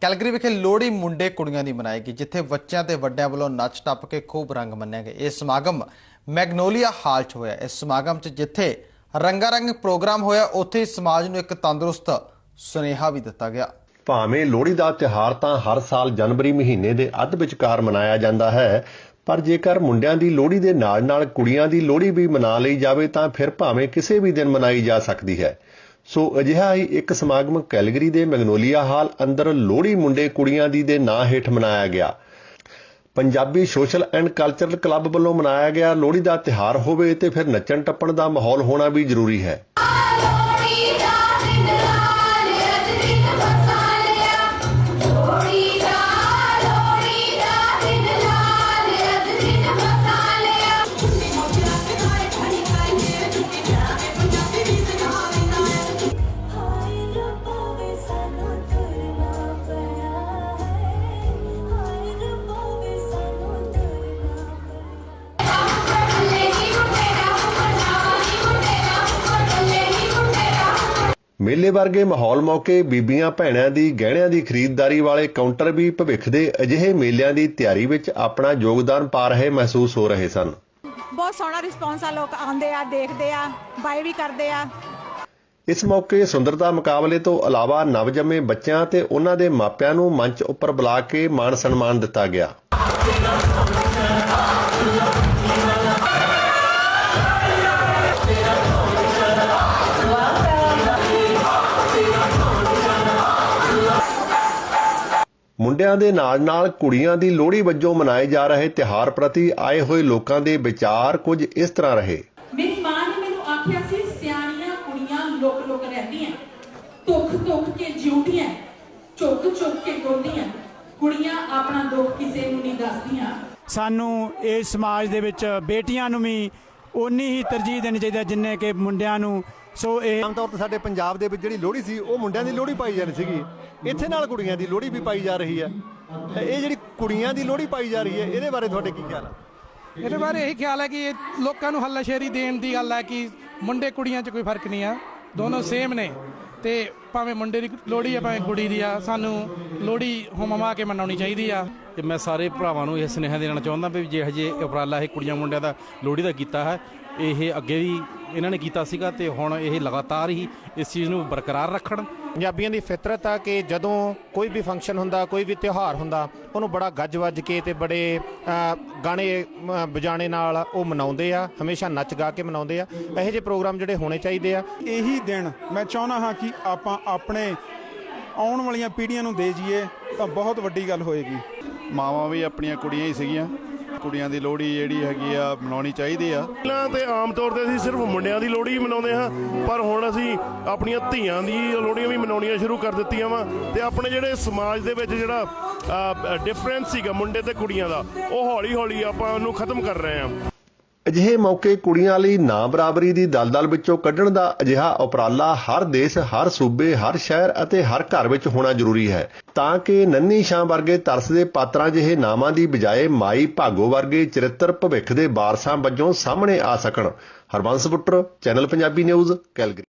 Calgary ਵਿਖੇ ਲੋਹੜੀ ਮੁੰਡੇ ਕੁੜੀਆਂ ਦੀ ਮਨਾਈ ਗਈ, ਜਿੱਥੇ ਬੱਚਿਆਂ ਤੇ ਵੱਡਿਆਂ ਵੱਲੋਂ ਨੱਚ ਟੱਪ ਕੇ ਖੂਬ ਰੰਗ ਮੰਨਿਆ ਗਿਆ। ਇਹ ਸਮਾਗਮ ਮੈਗਨੋਲੀਆ ਹਾਲ 'ਚ ਹੋਇਆ। ਇਸ ਸਮਾਗਮ 'ਚ ਜਿੱਥੇ ਰੰਗਾਰੰਗ ਪ੍ਰੋਗਰਾਮ ਹੋਇਆ, ਉੱਥੇ ਸਮਾਜ ਨੂੰ ਇੱਕ ਤੰਦਰੁਸਤ ਸੁਨੇਹਾ ਵੀ ਦਿੱਤਾ ਗਿਆ। ਭਾਵੇਂ ਲੋਹੜੀ ਦਾ ਤਿਉਹਾਰ ਤਾਂ ਹਰ ਸਾਲ ਜਨਵਰੀ ਮਹੀਨੇ ਦੇ ਅੱਧ ਵਿਚਕਾਰ ਮਨਾਇਆ ਜਾਂਦਾ ਹੈ, ਪਰ ਜੇਕਰ ਮੁੰਡਿਆਂ ਦੀ ਲੋਹੜੀ ਦੇ ਨਾਲ-ਨਾਲ ਕੁੜੀਆਂ ਦੀ ਲੋਹੜੀ ਵੀ ਮਨਾ ਲਈ ਜਾਵੇ, ਤਾਂ ਫਿਰ ਭਾਵੇਂ ਕਿਸੇ ਵੀ ਦਿਨ ਮਨਾਈ ਜਾ ਸਕਦੀ ਹੈ। ਸੋ ਅਜਿਹਾ ਹੀ ਇੱਕ ਸਮਾਗਮ ਕੈਲਗਰੀ ਦੇ ਮੈਗਨੋਲੀਆ ਹਾਲ ਅੰਦਰ ਲੋਹੜੀ ਮੁੰਡੇ ਕੁੜੀਆਂ ਦੀ ਦੇ ਨਾਂ ਹੇਠ ਮਨਾਇਆ ਗਿਆ। Punjabi social and cultural club ਵੱਲੋਂ ਮਨਾਇਆ ਗਿਆ ਲੋਹੜੀ ਦਾ ਤਿਉਹਾਰ ਹੋਵੇ ਤੇ ਫਿਰ ਨੱਚਣ ਟੱਪਣ ਦਾ ਮਾਹੌਲ ਹੋਣਾ ਵੀ ਜ਼ਰੂਰੀ ਹੈ। ਮੇਲੇ ਵਰਗੇ ਮਾਹੌਲ ਮੌਕੇ ਬੀਬੀਆਂ ਭੈਣਾਂ ਦੀ ਗਹਿਣਿਆਂ ਦੀ ਖਰੀਦਦਾਰੀ ਵਾਲੇ ਕਾਊਂਟਰ ਵੀ ਭਵਿੱਖ ਦੇ ਅਜਿਹੇ ਮੇਲਿਆਂ ਦੀ ਤਿਆਰੀ ਵਿੱਚ ਆਪਣਾ ਯੋਗਦਾਨ ਪਾ ਰਹੇ ਮਹਿਸੂਸ ਹੋ ਰਹੇ ਸਨ। ਬਹੁਤ ਸੋਹਣਾ ਰਿਸਪੌਂਸ ਆ ਲੋਕ ਆਉਂਦੇ ਆ ਦੇਖਦੇ ਆ ਬਾਈ ਵੀ ਕਰਦੇ ਆ। ਇਸ ਮੌਕੇ ਸੁੰਦਰਤਾ ਮੁਕਾਬਲੇ ਤੋਂ ਇਲਾਵਾ ਨਵਜੰਮੇ ਬੱਚਿਆਂ ਤੇ ਉਹਨਾਂ ਦੇ ਮਾਪਿਆਂ ਨੂੰ ਮੰਚ ਉੱਪਰ ਬੁਲਾ ਕੇ ਮਾਣ ਸਨਮਾਨ ਦਿੱਤਾ ਗਿਆ। ਮੁੰਡਿਆਂ ਦੇ ਨਾਲ-ਨਾਲ ਕੁੜੀਆਂ ਦੀ ਲੋਹੜੀ ਵਜੋਂ ਮਨਾਏ ਜਾ ਰਹੇ ਤਿਉਹਾਰ ਪ੍ਰਤੀ ਆਏ ਹੋਏ ਲੋਕਾਂ ਦੇ ਵਿਚਾਰ ਕੁਝ ਇਸ ਤਰ੍ਹਾਂ ਰਹੇ। ਮੇਰੀ ਮਾਂ ਨੇ ਮੈਨੂੰ ਆਖਿਆ ਸੀ ਸਿਆਣੀਆਂ ਕੁੜੀਆਂ ਲੁਕ ਲੁਕ ਰਹਿੰਦੀਆਂ ਧੁੱਖ ਧੁੱਖ ਕੇ ਜਿਉਂਦੀਆਂ ਝੁੱਕ ਝੁੱਕ ਕੇ ਗਾਉਂਦੀਆਂ ਕੁੜੀਆਂ ਆਪਣਾ ਦੁੱਖ ਕਿਸੇ ਨੂੰ ਨਹੀਂ ਦੱਸਦੀਆਂ। ਸਾਨੂੰ ਇਸ ਸਮਾਜ ਦੇ ਵਿੱਚ ਬੇਟੀਆਂ ਨੂੰ ਵੀ ਓਨੀ ਹੀ ਤਰਜੀਹ ਦੇਣੀ ਚਾਹੀਦੀ ਹੈ ਜਿੰਨੇ ਕਿ ਮੁੰਡਿਆਂ ਨੂੰ ਸੋ ਇਹ ਆਮ ਤੌਰ ਤੇ ਸਾਡੇ ਪੰਜਾਬ ਦੇ ਵਿੱਚ ਜਿਹੜੀ ਲੋਹੜੀ ਸੀ ਉਹ ਮੁੰਡਿਆਂ ਦੀ ਲੋਹੜੀ ਪਾਈ ਜਾਂਦੀ ਸੀਗੀ। ਇੱਥੇ ਨਾਲ ਕੁੜੀਆਂ ਦੀ ਲੋਹੜੀ ਵੀ ਪਾਈ ਜਾ ਰਹੀ ਹੈ। ਤੇ ਇਹ ਜਿਹੜੀ ਕੁੜੀਆਂ ਦੀ ਲੋਹੜੀ ਪਾਈ ਜਾ ਰਹੀ ਹੈ ਇਹਦੇ ਬਾਰੇ ਤੁਹਾਡੇ ਕੀ ਖਿਆਲ ਆ? ਇਹਦੇ ਬਾਰੇ ਇਹੀ ਖਿਆਲ ਹੈ ਕਿ ਇਹ ਲੋਕਾਂ ਨੂੰ ਹੱਲਾਸ਼ੇਰੀ ਦੇਣ ਦੀ ਗੱਲ ਹੈ ਕਿ ਮੁੰਡੇ ਕੁੜੀਆਂ 'ਚ ਕੋਈ ਫ਼ਰਕ ਨਹੀਂ ਆ। ਦੋਨੋਂ ਸੇਮ ਨੇ। ਤੇ ਭਾਵੇਂ ਮੁੰਡੇ ਦੀ ਲੋਹੜੀ ਆ ਭਾਵੇਂ ਕੁੜੀ ਦੀ ਆ ਸਾਨੂੰ ਲੋਹੜੀ ਹੋਮਮਾ ਕੇ ਮਨਾਉਣੀ ਚਾਹੀਦੀ ਆ। ਤੇ ਮੈਂ ਸਾਰੇ ਭਰਾਵਾਂ ਨੂੰ ਇਹ ਸੁਨੇਹਾ ਦੇਣਾ ਚਾਹੁੰਦਾ ਵੀ ਜੇ ਹਜੇ ਉਪਰਾਲਾ ਇਹ ਕੁੜੀਆਂ ਮੁੰਡਿਆਂ ਦਾ ਲੋਹੜੀ ਦਾ ਕੀਤਾ ਹੈ ਇਹ ਅੱਗੇ ਵੀ ਇਹਨਾਂ ਨੇ ਕੀਤਾ ਸੀਗਾ ਤੇ ਹੁਣ ਇਹ ਲਗਾਤਾਰ ਹੀ ਇਸ ਚੀਜ਼ ਨੂੰ ਬਰਕਰਾਰ ਰੱਖਣ। ਪੰਜਾਬੀਆਂ ਦੀ ਫਿਤਰਤ ਆ ਕਿ ਜਦੋਂ ਕੋਈ ਵੀ ਫੰਕਸ਼ਨ ਹੁੰਦਾ ਕੋਈ ਵੀ ਤਿਉਹਾਰ ਹੁੰਦਾ ਉਹਨੂੰ ਬੜਾ ਗੱਜ ਵੱਜ ਕੇ ਤੇ ਬੜੇ ਗਾਣੇ ਵਜਾਣੇ ਨਾਲ ਉਹ ਮਨਾਉਂਦੇ ਆ ਹਮੇਸ਼ਾ ਨੱਚ ਗਾ ਕੇ ਮਨਾਉਂਦੇ ਆ। ਇਹੋ ਜਿਹੇ ਪ੍ਰੋਗਰਾਮ ਜਿਹੜੇ ਹੋਣੇ ਚਾਹੀਦੇ ਆ। ਇਹੀ ਦਿਨ ਮੈਂ ਚਾਹੁੰਦਾ ਹਾਂ ਕਿ ਆਪਾਂ ਆਪਣੇ ਆਉਣ ਵਾਲੀਆਂ ਪੀੜ੍ਹੀਆਂ ਨੂੰ ਦੇ ਜਾਈਏ ਤਾਂ ਬਹੁਤ ਵੱਡੀ ਗੱਲ ਹੋਏਗੀ। ਮਾਵਾਂ ਵੀ ਆਪਣੀਆਂ ਕੁੜੀਆਂ ਹੀ ਸੀਗੀਆਂ। ਕੁੜੀਆਂ ਦੀ ਲੋਹੜੀ ਜਿਹੜੀ ਹੈਗੀ ਆ ਮਨਾਉਣੀ ਚਾਹੀਦੀ ਆ। ਪਹਿਲਾਂ ਤੇ ਆਮ ਤੌਰ ਤੇ ਅਸੀਂ ਸਿਰਫ ਮੁੰਡਿਆਂ ਦੀ ਲੋਹੜੀ ਮਨਾਉਂਦੇ ਹਾਂ ਪਰ ਹੁਣ ਅਸੀਂ ਆਪਣੀਆਂ ਧੀਆਂ ਦੀ ਲੋਹੜੀਆਂ ਵੀ ਮਨਾਉਣੀਆਂ ਸ਼ੁਰੂ ਕਰ ਦਿੱਤੀਆਂ ਵਾ ਤੇ ਆਪਣੇ ਜਿਹੜੇ ਸਮਾਜ ਦੇ ਵਿੱਚ ਜਿਹੜਾ ਡਿਫਰੈਂਸ ਸੀਗਾ ਮੁੰਡੇ ਤੇ ਕੁੜੀਆਂ ਦਾ ਉਹ ਹੌਲੀ ਹੌਲੀ ਆਪਾਂ ਉਹਨੂੰ ਖਤਮ ਕਰ ਰਹੇ ਹਾਂ। ਅਜਿਹੇ ਮੌਕੇ ਕੁੜੀਆਂ ਲਈ ਨਾ ਬਰਾਬਰੀ ਦੀ ਦਲਦਲ ਵਿੱਚੋਂ ਕੱਢਣ ਦਾ ਅਜਿਹਾ ਉਪਰਾਲਾ ਹਰ ਦੇਸ਼ ਹਰ ਸੂਬੇ ਹਰ ਸ਼ਹਿਰ ਅਤੇ ਹਰ ਘਰ ਵਿੱਚ ਹੋਣਾ ਜ਼ਰੂਰੀ ਹੈ। ਤਾਂ ਕਿ ਨੰਨੀ ਸ਼ਾਂ ਵਰਗੇ ਤਰਸ ਦੇ ਪਾਤਰਾਂ ਜਿਹੇ ਨਾਮਾਂ ਦੀ ਬਜਾਏ ਮਾਈ ਭਾਗੋ ਵਰਗੇ ਚਰਿੱਤਰ ਭਵਿੱਖ ਦੇ ਵਾਰਸਾਂ ਵਜੋਂ ਸਾਹਮਣੇ ਆ ਸਕਣ। Harbans Buttar, channel Punjabi news, Calgary.